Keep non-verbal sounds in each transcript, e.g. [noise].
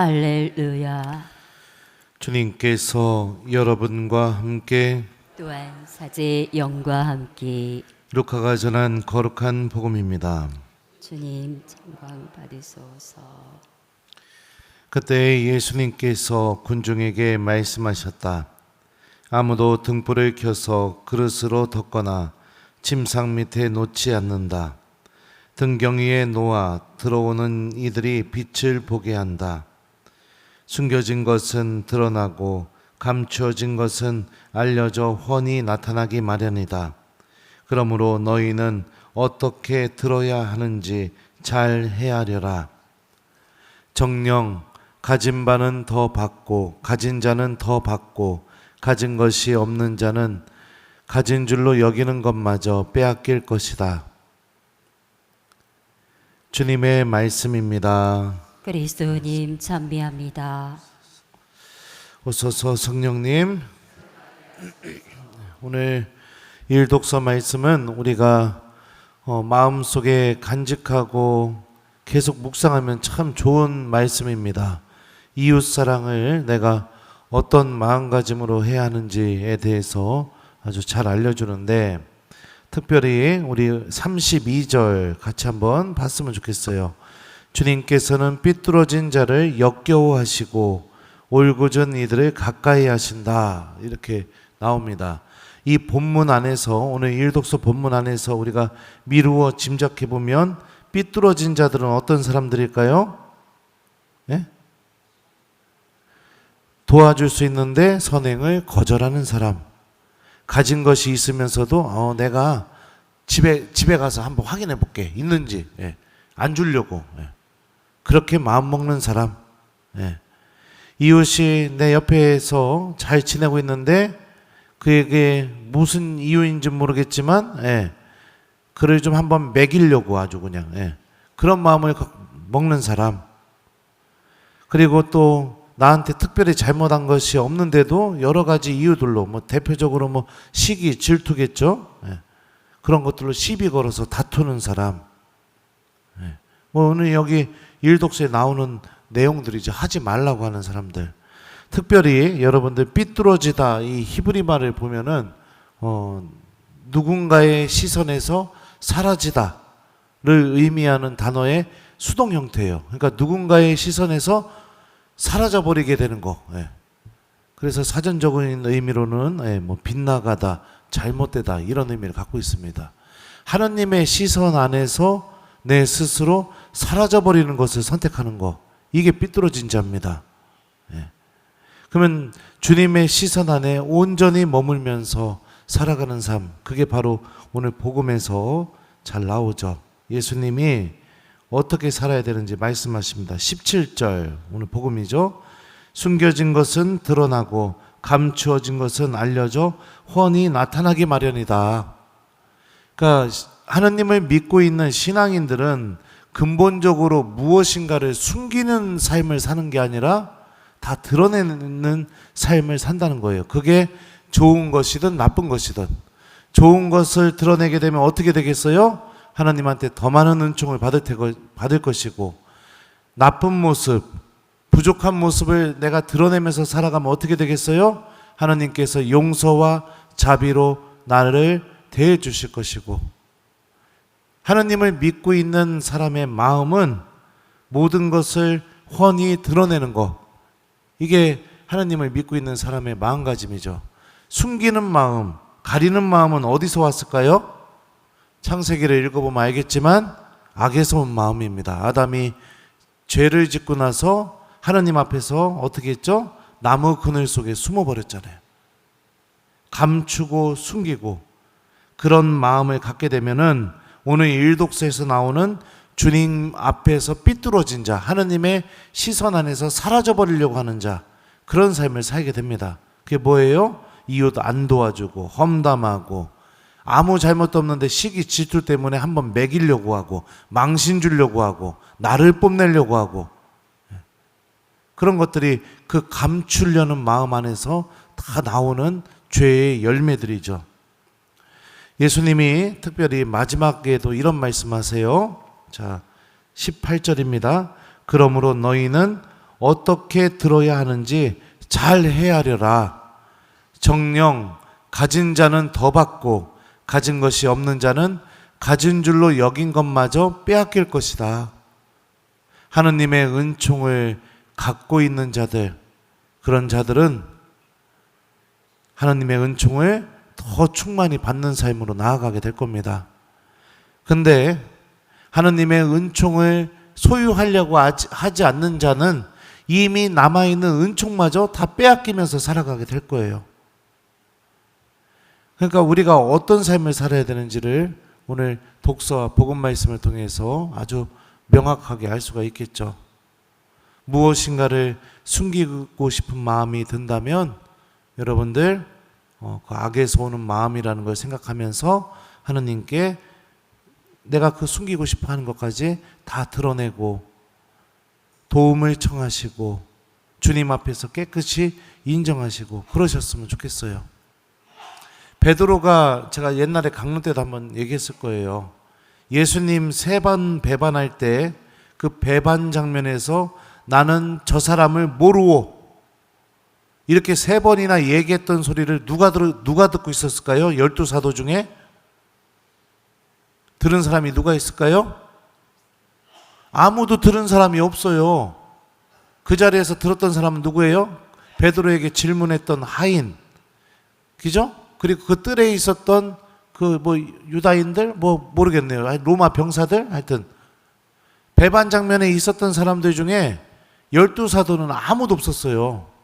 알렐루야. 주님께서 여러분과 함께 또한 사제 영과 함께 루카가 전한 거룩한 복음입니다. 주님 찬광 받으소서. 그때 예수님께서 군중에게 말씀하셨다. 아무도 등불을 켜서 그릇으로 덮거나 침상 밑에 놓지 않는다. 등경 위에 놓아 들어오는 이들이 빛을 보게 한다. 숨겨진 것은 드러나고 감추어진 것은 알려져 훤히 나타나기 마련이다. 그러므로 너희는 어떻게 들어야 하는지 잘 헤아려라. 정령 가진 바는 더 받고 가진 자는 더 받고 가진 것이 없는 자는 가진 줄로 여기는 것마저 빼앗길 것이다. 주님의 말씀입니다. 그리스도님 찬미합니다. 오소서 성령님 오늘 일독서 말씀은 우리가 어, 마음속에 간직하고 계속 묵상하면 참 좋은 말씀입니다. 이웃 사랑을 내가 어떤 마음가짐으로 해야 하는지에 대해서 아주 잘 알려주는데 특별히 우리 32절 같이 한번 봤으면 좋겠어요. 주님께서는 삐뚤어진 자를 역겨워하시고 올곧은 이들을 가까이 하신다. 이렇게 나옵니다. 이 본문 안에서 오늘 일독서 본문 안에서 우리가 미루어 짐작해 보면 삐뚤어진 자들은 어떤 사람들일까요? 예? 도와줄 수 있는데 선행을 거절하는 사람. 가진 것이 있으면서도 어, 내가 집에 집에 가서 한번 확인해 볼게 있는지 예. 안 주려고 예. 그렇게 마음 먹는 사람. 예. 이웃이 내 옆에서 잘 지내고 있는데 그에게 무슨 이유인지 모르겠지만 예. 그를 좀 한번 먹이려고 아주 그냥 예. 그런 마음을 갖- 먹는 사람. 그리고 또 나한테 특별히 잘못한 것이 없는데도 여러 가지 이유들로 뭐 대표적으로 뭐 시기 질투겠죠. 예. 그런 것들로 시비 걸어서 다투는 사람. 예. 뭐 오늘 여기 일독서에 나오는 내용들이죠. 하지 말라고 하는 사람들. 특별히 여러분들 삐뚤어지다 이 히브리 말을 보면은 어 누군가의 시선에서 사라지다를 의미하는 단어의 수동 형태예요. 그러니까 누군가의 시선에서 사라져 버리게 되는 거. 예. 그래서 사전적인 의미로는 예, 뭐 빗나가다, 잘못되다 이런 의미를 갖고 있습니다. 하나님의 시선 안에서 내 스스로 사라져 버리는 것을 선택하는 거. 이게 삐뚤어진 자입니다. 예. 그러면 주님의 시선 안에 온전히 머물면서 살아가는 삶, 그게 바로 오늘 복음에서 잘 나오죠. 예수님이 어떻게 살아야 되는지 말씀하십니다. 17절, 오늘 복음이죠. 숨겨진 것은 드러나고 감추어진 것은 알려져 훤히 나타나기 마련이다. 그러니까 하나님을 믿고 있는 신앙인들은 근본적으로 무엇인가를 숨기는 삶을 사는 게 아니라 다 드러내는 삶을 산다는 거예요. 그게 좋은 것이든 나쁜 것이든 좋은 것을 드러내게 되면 어떻게 되겠어요? 하나님한테 더 많은 은총을 받을 테고 받을 것이고 나쁜 모습, 부족한 모습을 내가 드러내면서 살아가면 어떻게 되겠어요? 하나님께서 용서와 자비로 나를 대해 주실 것이고 하나님을 믿고 있는 사람의 마음은 모든 것을 훤히 드러내는 것. 이게 하나님을 믿고 있는 사람의 마음가짐이죠. 숨기는 마음, 가리는 마음은 어디서 왔을까요? 창세기를 읽어보면 알겠지만 악에서 온 마음입니다. 아담이 죄를 짓고 나서 하나님 앞에서 어떻게 했죠? 나무 그늘 속에 숨어 버렸잖아요. 감추고 숨기고 그런 마음을 갖게 되면은 오늘 일독서에서 나오는 주님 앞에서 삐뚤어진 자, 하나님의 시선 안에서 사라져 버리려고 하는 자, 그런 삶을 살게 됩니다. 그게 뭐예요? 이웃 안 도와주고 험담하고 아무 잘못도 없는데 시기 질투 때문에 한번 매기려고 하고 망신 주려고 하고 나를 뽐내려고 하고 그런 것들이 그 감추려는 마음 안에서 다 나오는 죄의 열매들이죠. 예수님이 특별히 마지막에도 이런 말씀하세요. 자, 18절입니다. 그러므로 너희는 어떻게 들어야 하는지 잘 헤아려라. 정령 가진 자는 더 받고 가진 것이 없는 자는 가진 줄로 여긴 것마저 빼앗길 것이다. 하느님의 은총을 갖고 있는 자들, 그런 자들은 하나님의 은총을 더 충만히 받는 삶으로 나아가게 될 겁니다. 근데 하나님의 은총을 소유하려고 하지 않는 자는 이미 남아있는 은총마저 다 빼앗기면서 살아가게 될 거예요. 그러니까 우리가 어떤 삶을 살아야 되는지를 오늘 독서와 복음 말씀을 통해서 아주 명확하게 알 수가 있겠죠. 무엇인가를 숨기고 싶은 마음이 든다면 여러분들 어, 그 악에서 오는 마음이라는 걸 생각하면서 하느님께 내가 그 숨기고 싶어 하는 것까지 다 드러내고 도움을 청하시고 주님 앞에서 깨끗이 인정하시고 그러셨으면 좋겠어요. 베드로가 제가 옛날에 강론 때도 한번 얘기했을 거예요. 예수님 세 번 배반할 때 그 배반 장면에서 나는 저 사람을 모르오 이렇게 세 번이나 얘기했던 소리를 누가 들 누가 듣고 있었을까요? 열두 사도 중에 들은 사람이 누가 있을까요? 아무도 들은 사람이 없어요. 그 자리에서 들었던 사람은 누구예요? 베드로에게 질문했던 하인. 그죠? 그리고 그 뜰에 있었던 그 뭐 유다인들 뭐 모르겠네요. 로마 병사들 하여튼 배반 장면에 있었던 사람들 중에 열두 사도는 아무도 없었어요.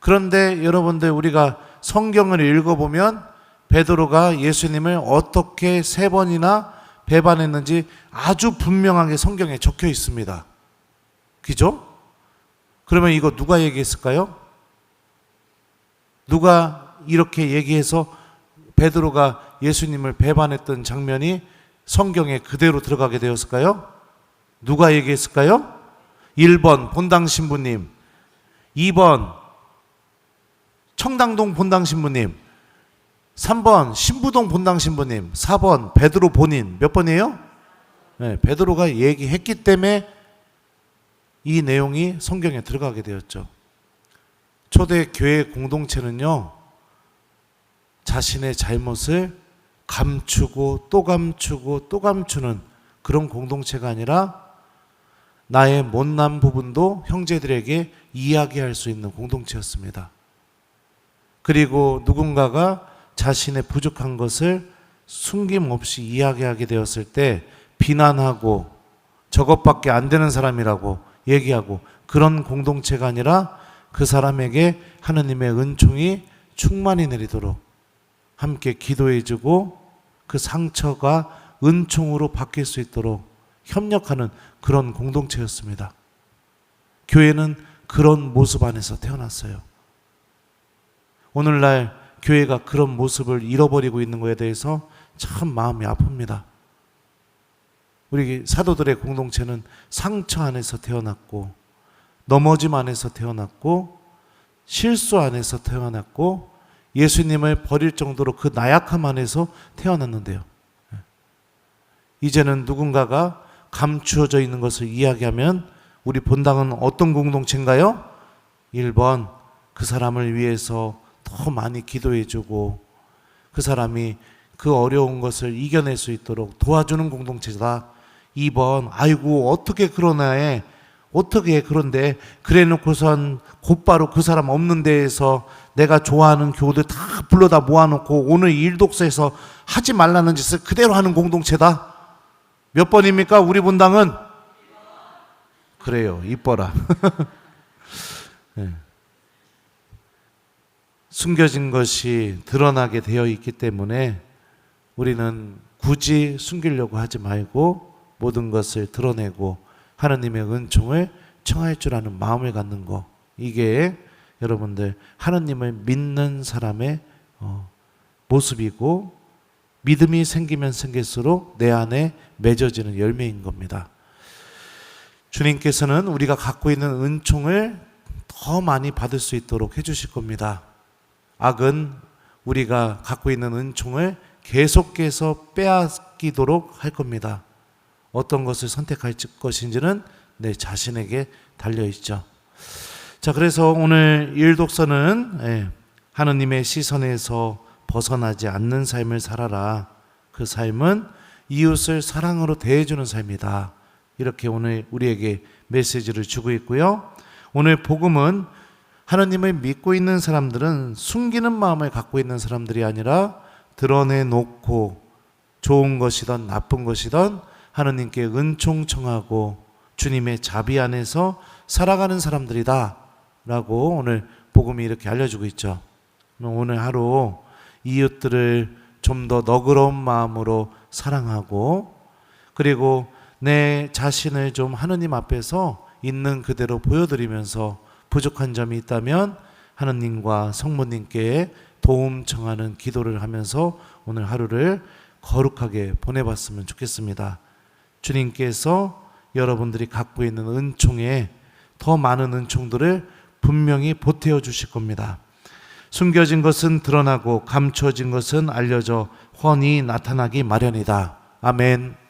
그런데 여러분들 우리가 성경을 읽어보면 베드로가 예수님을 어떻게 세 번이나 배반했는지 아주 분명하게 성경에 적혀 있습니다. 그죠? 그러면 이거 누가 얘기했을까요? 누가 이렇게 얘기해서 베드로가 예수님을 배반했던 장면이 성경에 그대로 들어가게 되었을까요? 누가 얘기했을까요? 1번 본당 신부님, 2번 청당동 본당 신부님, 3번 신부동 본당 신부님, 4번 베드로 본인 몇 번이에요? 네, 베드로가 얘기했기 때문에 이 내용이 성경에 들어가게 되었죠. 초대 교회 공동체는요, 자신의 잘못을 감추고 또 감추고 또 감추는 그런 공동체가 아니라 나의 못난 부분도 형제들에게 이야기할 수 있는 공동체였습니다. 그리고 누군가가 자신의 부족한 것을 숨김없이 이야기하게 되었을 때 비난하고 저것밖에 안 되는 사람이라고 얘기하고 그런 공동체가 아니라 그 사람에게 하느님의 은총이 충만히 내리도록 함께 기도해 주고 그 상처가 은총으로 바뀔 수 있도록 협력하는 그런 공동체였습니다. 교회는 그런 모습 안에서 태어났어요. 오늘날 교회가 그런 모습을 잃어버리고 있는 것에 대해서 참 마음이 아픕니다. 우리 사도들의 공동체는 상처 안에서 태어났고 넘어짐 안에서 태어났고 실수 안에서 태어났고 예수님을 버릴 정도로 그 나약함 안에서 태어났는데요. 이제는 누군가가 감추어져 있는 것을 이야기하면 우리 본당은 어떤 공동체인가요? 1번 그 사람을 위해서 더 많이 기도해 주고 그 사람이 그 어려운 것을 이겨낼 수 있도록 도와주는 공동체다. 2번 아이고 어떻게 그러나에 어떻게 그런데 그래 놓고선 곧바로 그 사람 없는 데에서 내가 좋아하는 교우들 다 불러다 모아놓고 오늘 일독서에서 하지 말라는 짓을 그대로 하는 공동체다. 몇 번입니까? 우리 분당은 그래요. 이뻐라. [laughs] 네. 숨겨진 것이 드러나게 되어 있기 때문에 우리는 굳이 숨기려고 하지 말고 모든 것을 드러내고 하나님의 은총을 청할 줄 아는 마음을 갖는 거 이게 여러분들 하나님을 믿는 사람의 어, 모습이고 믿음이 생기면 생길수록 내 안에 맺어지는 열매인 겁니다. 주님께서는 우리가 갖고 있는 은총을 더 많이 받을 수 있도록 해주실 겁니다. 악은 우리가 갖고 있는 은총을 계속해서 빼앗기도록 할 겁니다. 어떤 것을 선택할 것인지는 내 자신에게 달려 있죠. 자, 그래서 오늘 일독서는 예, 하느님의 시선에서 벗어나지 않는 삶을 살아라. 그 삶은 이웃을 사랑으로 대해주는 삶이다. 이렇게 오늘 우리에게 메시지를 주고 있고요. 오늘 복음은 하나님을 믿고 있는 사람들은 숨기는 마음을 갖고 있는 사람들이 아니라 드러내 놓고 좋은 것이든 나쁜 것이든 하나님께 은총 청하고 주님의 자비 안에서 살아가는 사람들이다. 라고 오늘 복음이 이렇게 알려주고 있죠. 오늘 하루 이웃들을 좀 더 너그러운 마음으로 사랑하고 그리고 내 자신을 좀 하느님 앞에서 있는 그대로 보여드리면서 부족한 점이 있다면 하느님과 성모님께 도움 청하는 기도를 하면서 오늘 하루를 거룩하게 보내봤으면 좋겠습니다. 주님께서 여러분들이 갖고 있는 은총에 더 많은 은총들을 분명히 보태어 주실 겁니다. 숨겨진 것은 드러나고 감춰진 것은 알려져 훤히 나타나기 마련이다. 아멘.